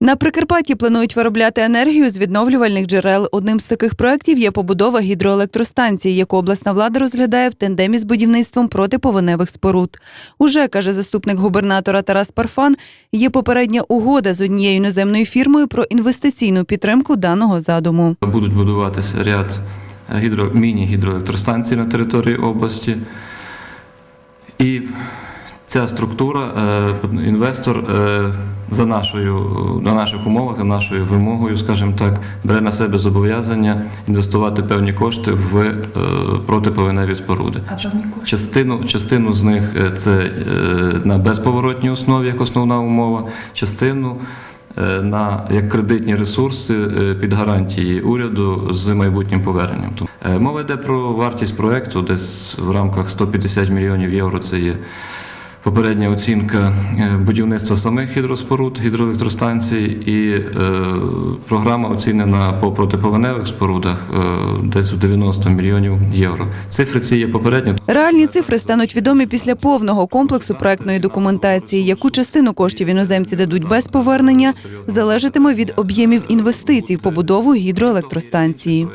На Прикарпатті планують виробляти енергію з відновлювальних джерел. Одним з таких проєктів є побудова гідроелектростанції, яку обласна влада розглядає в тандемі з будівництвом протиповеневих споруд. Уже каже заступник губернатора Тарас Парфан. Є попередня угода з однією іноземною фірмою про інвестиційну підтримку даного задуму. Будуть будуватися ряд гідро, міні-гідроелектростанцій на території області. І ця структура, е, інвестор е, за нашою, на наших умовах, за нашою вимогою, скажімо так, бере на себе зобов'язання інвестувати певні кошти в е, протиповеневі споруди. Частину, частину з них це на безповоротній основі як основна умова, частину на як кредитні ресурси під гарантії уряду з майбутнім поверненням. Мова йде про вартість проекту, десь в рамках 150 мільйонів євро. Це є попередня оцінка е, будівництва самих гідроспоруд, гідроелектростанцій, і е, програма оцінена по протиповеневих спорудах е, десь в 90 мільйонів євро. Цифри ці є попередні. Реальні цифри стануть відомі після повного комплексу проектної документації. Яку частину коштів іноземці дадуть без повернення, залежатиме від об'ємів інвестицій в побудову гідроелектростанції.